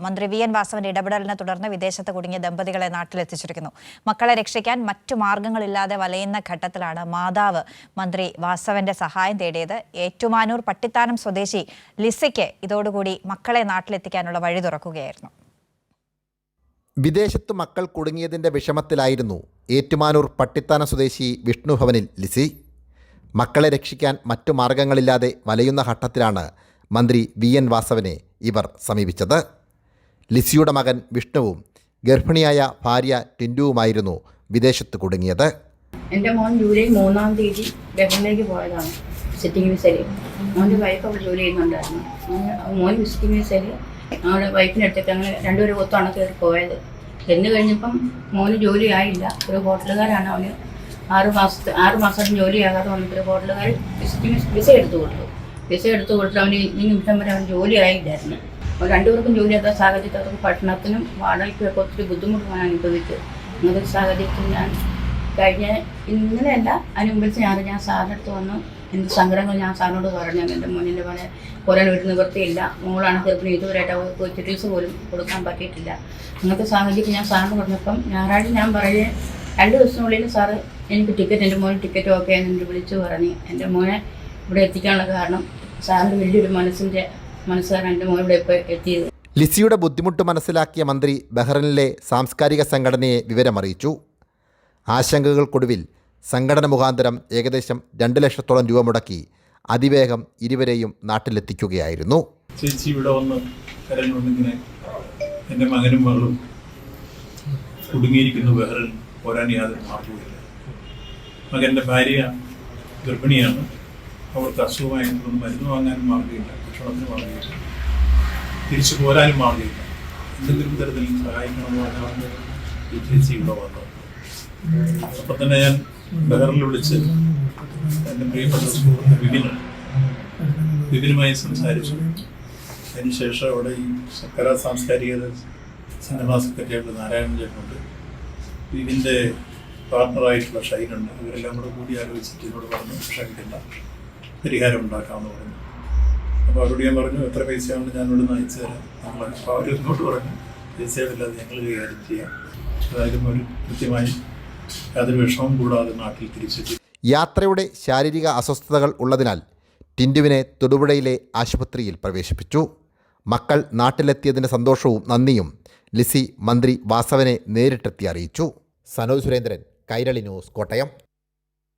മന്ത്രി V N വാസവന്റെ ഇടപെടലിനെ തുടർന്ന് വിദേശത്ത് കുടുങ്ങിയ ദമ്പതികളെ നാട്ടിലെത്തിച്ചിരിക്കുന്നു. മക്കളെ രക്ഷിക്കാൻ മറ്റു മാർഗങ്ങളില്ലാതെ വലയുന്ന ഘട്ടത്തിലാണ് മാതാവ് മന്ത്രി വാസവന്റെ സഹായം തേടിയത്. ഏറ്റുമാനൂർ പട്ടിത്താനം സ്വദേശി ലിസയ്ക്ക് ഇതോടുകൂടി മക്കളെ നാട്ടിലെത്തിക്കാനുള്ള വഴി തുറക്കുകയായിരുന്നു. വിദേശത്ത് മക്കൾ കുടുങ്ങിയതിന്റെ വിഷമത്തിലായിരുന്നു ഏറ്റുമാനൂർ പട്ടിത്താന സ്വദേശി വിഷ്ണുഭവനിൽ ലിസി. മക്കളെ രക്ഷിക്കാൻ മറ്റു മാർഗങ്ങളില്ലാതെ വലയുന്ന ഘട്ടത്തിലാണ് മന്ത്രി വി എൻ വാസവനെ ഇവർ സമീപിച്ചത്. ലിസിയുടെ മകൻ വിഷ്ണുവും ഗർഭിണിയായ ഭാര്യ ടിൻഡുവുമായിരുന്നു വിദേശത്ത് കുടുങ്ങിയത്. എന്റെ മോൻ ജൂലൈ മൂന്നാം തീയതി ബഹറിലേക്ക് പോയതാണ് സിറ്റിംഗ് വിസയിൽ മോന്റെ വൈഫ് അവിടെ ജോലി ചെയ്യുന്നുണ്ടായിരുന്നു. മോൻ വിസിറ്റിംഗ് വിസയിൽ ഞങ്ങളുടെ വൈഫിന്റെ അടുത്തേക്ക് അങ്ങനെ രണ്ടുപേരും ഒത്താണ് കയറി പോയത്. ചെന്ന് കഴിഞ്ഞപ്പം മോന് ജോലി ആയില്ല. ഒരു ഹോട്ടലുകാരാണ് അവന് ആറ് മാസത്തെ ആറ് മാസം ജോലിയാകാതെ വന്നിട്ട് ഒരു ഹോട്ടലുകാർ വിസിറ്റിംഗ് വിസ എടുത്തു കൊടുത്തു. വിസ എടുത്തു കൊടുത്തിട്ട് അവന് ഈ നിമിഷം വരെ അവൻ ജോലി ആയില്ലായിരുന്നു. അപ്പോൾ രണ്ടുപേർക്കും ജോലി എത്താൻ സാഹചര്യത്തിൽ അവർക്ക് പഠനത്തിനും വാടകയ്ക്കൊക്കെ ഒത്തിരി ബുദ്ധിമുട്ടാണ് അനുഭവിച്ചു അങ്ങനത്തെ സാഹചര്യത്തിൽ ഞാൻ കഴിഞ്ഞ ഇന്നലെയല്ല അതിന് മുമ്പിൽ ഞാൻ ഞാൻ സാറിന്റെ വന്നു. എന്റെ സങ്കടങ്ങൾ ഞാൻ സാറിനോട് പറഞ്ഞു. എന്റെ മോനിന്റെ പോലെ കുറേ ഒരു നിവൃത്തിയില്ല മോളാണ് ഗർഭിണി. ഇതുവരെയായിട്ട് അവർക്ക് ചികിത്സ പോലും കൊടുക്കാൻ പറ്റിയിട്ടില്ല. അങ്ങനത്തെ സാഹചര്യത്തിൽ ഞാൻ സാറിന് പറഞ്ഞപ്പം ഞായറാഴ്ച ഞാൻ പറയേ രണ്ട് ദിവസത്തിനുള്ളിൽ സാറ് എനിക്ക് ടിക്കറ്റ് എന്റെ മോന് ടിക്കറ്റ് ഓക്കെ എന്നെ വിളിച്ചു പറഞ്ഞു എന്റെ മോനെ ഇവിടെ എത്തിക്കാനുള്ള കാരണം സാറിന്റെ വലിയൊരു മനസ്സിന്റെ മനസ്സാണ് എന്റെ മോൻ ഇവിടെ ഇപ്പോൾ എത്തിയത്. ലിസിയുടെ ബുദ്ധിമുട്ട് മനസ്സിലാക്കിയ മന്ത്രി ബഹ്റിനിലെ സാംസ്കാരിക സംഘടനയെ വിവരമറിയിച്ചു. ആശങ്കകൾക്കൊടുവിൽ സംഘടന മുഖാന്തരം ഏകദേശം രണ്ട് ലക്ഷത്തോളം രൂപ മുടക്കി അതിവേഗം ഇരുവരെയും നാട്ടിലെത്തിക്കുകയായിരുന്നു. ചേച്ചി ഇവിടെ വന്ന് കരഞ്ഞുകൊണ്ടിങ്ങനെ എന്റെ മകനും മകളും കുടുങ്ങിയിരിക്കുന്നു ബഹ്റിൻ. പോരാൻ യാതൊരു മാർഗവുമില്ല. മകന്റെ ഭാര്യ ഗർഭിണിയാണ്. അവൾക്ക് അസുഖമായതുകൊണ്ട് മരുന്ന് വാങ്ങാനും മാർഗമില്ല ഭക്ഷണത്തിന് മാർഗമില്ല തിരിച്ചു പോരാനും മാർഗമില്ല എന്തെങ്കിലും തരത്തിൽ സഹായിക്കണമെന്ന് പറഞ്ഞാണ് ഈ ചേച്ചി ഇവിടെ വന്നത് അപ്പം തന്നെ ഞാൻ ബഹറിൽ വിളിച്ച് എന്റെ പ്രിയപ്പെട്ട സുഹൃത്ത് വിപിന് വിപിനുമായി സംസാരിച്ചു. അതിനുശേഷം അവിടെ ഈ സക്കര സാംസ്കാരിക സിനിമാ സെക്രട്ടറിയായിട്ട് നാരായണൻ ചേട്ടനുണ്ട്. വിപിന്റെ പാർട്ണറായിട്ടുള്ള ഷൈനുണ്ട്. ഇവരെല്ലാം കൂടെ കൂടി ആലോചിച്ചിട്ട് എന്നോട് പറഞ്ഞു ഷൈനില്ല പരിഹാരം ഉണ്ടാക്കാമെന്ന് പറഞ്ഞു. അപ്പോൾ അവരോട് ഞാൻ പറഞ്ഞു എത്ര പൈസയാണ് ഞാൻ ഇവിടെ നിന്ന് അയച്ചു തരാം. നമ്മൾ അപ്പോൾ അവർ ഇങ്ങോട്ട് പറഞ്ഞു പൈസയില്ലാതെ ഞങ്ങൾ കൈകാര്യം ചെയ്യാം. അതായത് ഒരു കൃത്യമായി യാതൊരു വിഷമവും കൂടാതെ നാട്ടിൽ തിരിച്ചെത്തി. യാത്രയുടെ ശാരീരിക അസ്വസ്ഥതകൾ ഉള്ളതിനാൽ ടിൻഡുവിനെ തൊടുപുഴയിലെ ആശുപത്രിയിൽ പ്രവേശിപ്പിച്ചു. മക്കൾ നാട്ടിലെത്തിയതിന്റെ സന്തോഷവും നന്ദിയും ലിസി മന്ത്രി വാസവനെ നേരിട്ടെത്തി അറിയിച്ചു. സനോജ് സുരേന്ദ്രൻ കൈരളി ന്യൂസ് കോട്ടയം.